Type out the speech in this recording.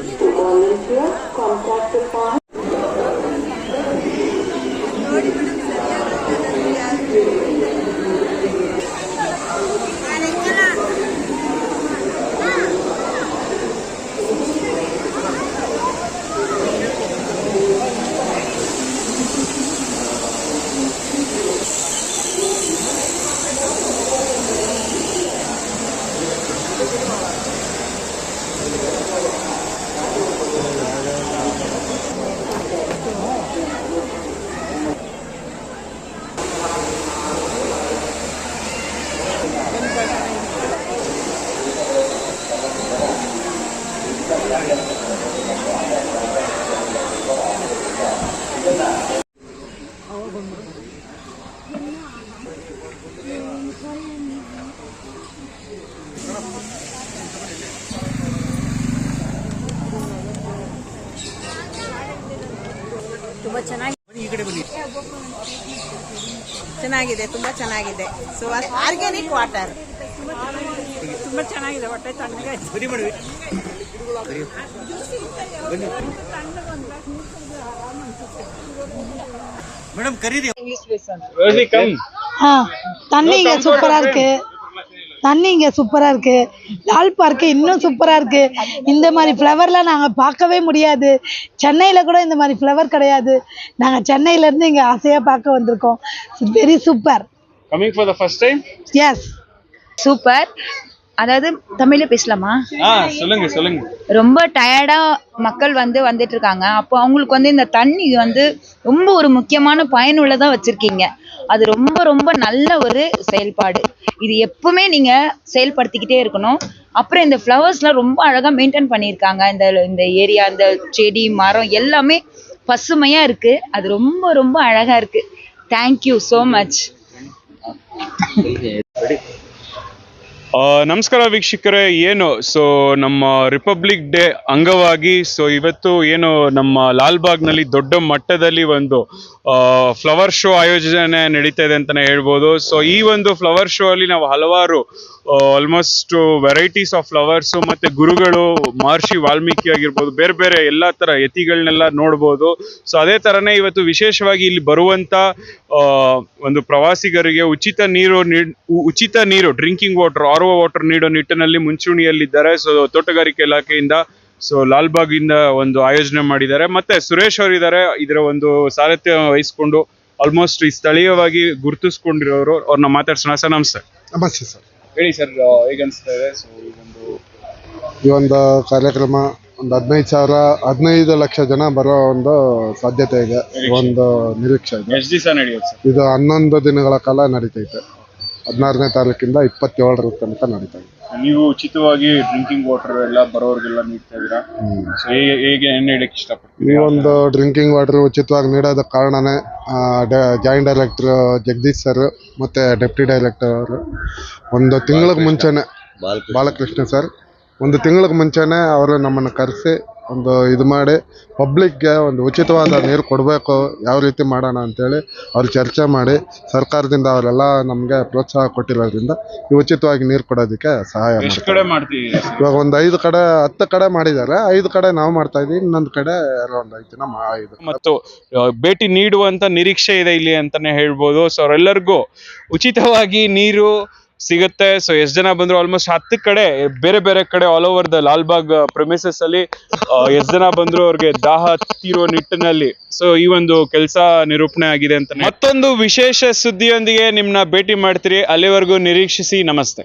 Volunteer, contact the farm. ತುಂಬಾ ಚೆನ್ನಾಗಿ ಚೆನ್ನಾಗಿದೆ ತುಂಬಾ ಚೆನ್ನಾಗಿದೆ. ಸೊ ಆರ್ಗ್ಯಾನಿಕ್ ವಾಟರ್ ತುಂಬ ಚೆನ್ನಾಗಿದೆ ಹೊಟ್ಟೆ ತಣ್ಣಗೆ ಬನ್ನಿ ಮಾಡಿ ಬನ್ನಿ மேடம் கரீதி ஆ தண்ணி இங்கே சூப்பராக இருக்கு தண்ணி இங்கே சூப்பராக இருக்கு லால் பார்க்கு இன்னும் சூப்பராக இருக்கு இந்த மாதிரி ஃப்ளவர்லாம் நாங்கள் பார்க்கவே முடியாது சென்னையில் கூட இந்த மாதிரி ஃப்ளவர் கிடையாது நாங்கள் சென்னையிலேருந்து இங்கே ஆசையாக பார்க்க வந்திருக்கோம் very super coming for the first time yes super அதாவது தமிழ்ல பேசலாமா? சொல்லுங்க சொல்லுங்க. ரொம்ப டயர்டா மக்கள் வந்து வந்துட்டு இருக்காங்க. அப்போ அவங்களுக்கு வந்து இந்த தண்ணி வந்து ரொம்ப ஒரு முக்கியமான பயனுள்ளதா வச்சிருக்கீங்க. அது ரொம்ப ரொம்ப நல்ல ஒரு செயல்பாடு. இது எப்பவுமே நீங்க செயல்படுத்திக்கிட்டே இருக்கணும். அப்புறம் இந்த ஃப்ளவர்ஸ்லாம் ரொம்ப அழகா மெயின்டைன் பண்ணியிருக்காங்க. இந்த இந்த ஏரியா இந்த செடி மரம் எல்லாமே பசுமையா இருக்கு. அது ரொம்ப ரொம்ப அழகா இருக்கு. தேங்க்யூ ஸோ மச் ನಮಸ್ಕಾರ ವೀಕ್ಷಕರೇ, ಏನು? ಸೊ ನಮ್ಮ ರಿಪಬ್ಲಿಕ್ ಡೇ ಅಂಗವಾಗಿ ಸೊ ಇವತ್ತು ಏನು, ನಮ್ಮ ಲಾಲ್ಬಾಗ್ನಲ್ಲಿ ದೊಡ್ಡ ಮಟ್ಟದಲ್ಲಿ ಒಂದು ಫ್ಲವರ್ ಶೋ ಆಯೋಜನೆ ನಡೀತಾ ಇದೆ ಅಂತಲೇ ಹೇಳ್ಬೋದು. ಸೊ ಈ ಒಂದು ಫ್ಲವರ್ ಶೋ ಅಲ್ಲಿ ನಾವು ಹಲವಾರು ಆಲ್ಮೋಸ್ಟ್ ವೆರೈಟೀಸ್ ಆಫ್ ಫ್ಲವರ್ಸು ಮತ್ತೆ ಗುರುಗಳು, ಮಹರ್ಷಿ ವಾಲ್ಮೀಕಿ ಆಗಿರ್ಬೋದು, ಬೇರೆ ಬೇರೆ ಎಲ್ಲ ಥರ ಯತಿಗಳನ್ನೆಲ್ಲ ನೋಡ್ಬೋದು. ಸೊ ಅದೇ ಥರನೇ ಇವತ್ತು ವಿಶೇಷವಾಗಿ ಇಲ್ಲಿ ಬರುವಂಥ ಒಂದು ಪ್ರವಾಸಿಗರಿಗೆ ಉಚಿತ ನೀರು ಉಚಿತ ನೀರು drinking water R O water ನೀಡೋ ನಿಟ್ಟಿನಲ್ಲಿ ಮುಂಚೂಣಿಯಲ್ಲಿದ್ದಾರೆ. ಸೊ ತೋಟಗಾರಿಕೆ ಇಲಾಖೆಯಿಂದ ಸೊ ಲಾಲ್ಬಾಗ್ ಇಂದ ಒಂದು ಆಯೋಜನೆ ಮಾಡಿದ್ದಾರೆ. ಮತ್ತೆ ಸುರೇಶ್ ಅವರು ಇದ್ದಾರೆ ಇದರ ಒಂದು ಸಾರಥ್ಯ ವಹಿಸಿಕೊಂಡು ಆಲ್ಮೋಸ್ಟ್ ಈ ಸ್ಥಳೀಯವಾಗಿ ಗುರುತಿಸ್ಕೊಂಡಿರೋರು. ಅವ್ರನ್ನ ಮಾತಾಡ್ಸೋಣ. ಸರ್ ನಮಸ್ತೆ. ನಮಸ್ತೆ ಸರ್. ಹೇಳಿ ಸರ್ ಹೇಗೆ ಅನಿಸ್ತಾ ಇದೆ? ಸೊ ಈ ಒಂದು ಈ ಒಂದು ಕಾರ್ಯಕ್ರಮ ಒಂದು ಹದಿನೈದು ಸಾವಿರ ಹದಿನೈದು ಲಕ್ಷ ಜನ ಬರೋ ಒಂದು ಸಾಧ್ಯತೆ ಇದೆ. ಒಂದು ನಿರೀಕ್ಷೆ ಇದೆ. ಎಷ್ಟು ದಿವಸ ನಡೆಯುತ್ತೆ ಸರ್? ಇದು ಹನ್ನೊಂದು ದಿನಗಳ ಕಾಲ ನಡೀತೈತೆ. ಹದಿನಾರನೇ ತಾರೀಕಿಂದ ಇಪ್ಪತ್ತೇಳರ ತನಕ ನಡೀತಾ ಇದೆ. ನೀವು ಉಚಿತವಾಗಿ ಡ್ರಿಂಕಿಂಗ್ ವಾಟರ್ ಎಲ್ಲ ಬರೋರ್ಗೆಲ್ಲ ನೀಡ್ತಾ ಇದ್ದೀರಾ? ಸೊ ಹೇಗೆ ಹೇಗೆ ಹೇಳಕ್ಕೆ ಹೇಳಕ್ ಈ ಒಂದು ಡ್ರಿಂಕಿಂಗ್ ವಾಟರ್ ಉಚಿತವಾಗಿ ನೀಡೋದಕ್ಕೆ ಕಾರಣನೇ ಜಾಯಿಂಟ್ ಡೈರೆಕ್ಟರ್ ಜಗದೀಶ್ ಸರ್ ಮತ್ತೆ ಡೆಪ್ಟಿ ಡೈರೆಕ್ಟರ್ ಅವರು ಒಂದು ತಿಂಗಳಿಗೆ ಮುಂಚೆನೆ ಬಾಲಕೃಷ್ಣ. ಸರ್ ಒಂದು ತಿಂಗಳಿಗೆ ಮುಂಚೆನೆ ಅವರು ನಮ್ಮನ್ನು ಕರೆಸಿ ಒಂದು ಇದು ಮಾಡಿ ಪಬ್ಲಿಕ್ಗೆ ಒಂದು ಉಚಿತವಾದ ನೀರು ಕೊಡಬೇಕು ಯಾವ ರೀತಿ ಮಾಡೋಣ ಅಂತೇಳಿ ಅವ್ರು ಚರ್ಚೆ ಮಾಡಿ ಸರ್ಕಾರದಿಂದ ಅವರೆಲ್ಲ ನಮಗೆ ಪ್ರೋತ್ಸಾಹ ಕೊಟ್ಟಿರೋದ್ರಿಂದ ಈ ಉಚಿತವಾಗಿ ನೀರು ಕೊಡೋದಕ್ಕೆ ಸಹಾಯ ಮಾಡ್ತೀವಿ ಇವಾಗ ಒಂದು ಐದು ಕಡೆ ಹತ್ತು ಕಡೆ ಮಾಡಿದ್ದಾರೆ ಐದು ಕಡೆ ನಾವು ಮಾಡ್ತಾ ಇದೀವಿ ಇನ್ನೊಂದು ಕಡೆ ಯಾರೋ ಒಂದು ಐದು ದಿನ ಮಾ ಐದು ಮತ್ತು ಆ, ಭೇಟಿ ನೀಡುವಂತ ನಿರೀಕ್ಷೆ ಇದೆ ಇಲ್ಲಿ ಅಂತಾನೆ ಹೇಳ್ಬೋದು. ಸೊ ಅವರೆಲ್ಲರಿಗೂ ಉಚಿತವಾಗಿ ನೀರು ಸಿಗುತ್ತೆ. ಸೊ ಎಷ್ಟು ಜನ ಬಂದ್ರು ಆಲ್ಮೋಸ್ಟ್ ಹತ್ತು ಕಡೆ, ಬೇರೆ ಬೇರೆ ಕಡೆ all over the Lalbagh premises ಅಲ್ಲಿ ಎಷ್ಟು ಜನ ಬಂದ್ರು ಅವ್ರಿಗೆ ದಾಹ ತೀರೋ ನಿಟ್ಟಿನಲ್ಲಿ. ಸೊ ಈ ಒಂದು ಕೆಲಸ ನಿರೂಪಣೆ ಆಗಿದೆ ಅಂತ ಮತ್ತೊಂದು ವಿಶೇಷ ಸುದ್ದಿಯೊಂದಿಗೆ ನಿಮ್ನ ಭೇಟಿ ಮಾಡ್ತೀರಿ. ಅಲ್ಲಿವರೆಗೂ ನಿರೀಕ್ಷಿಸಿ ನಮಸ್ತೆ.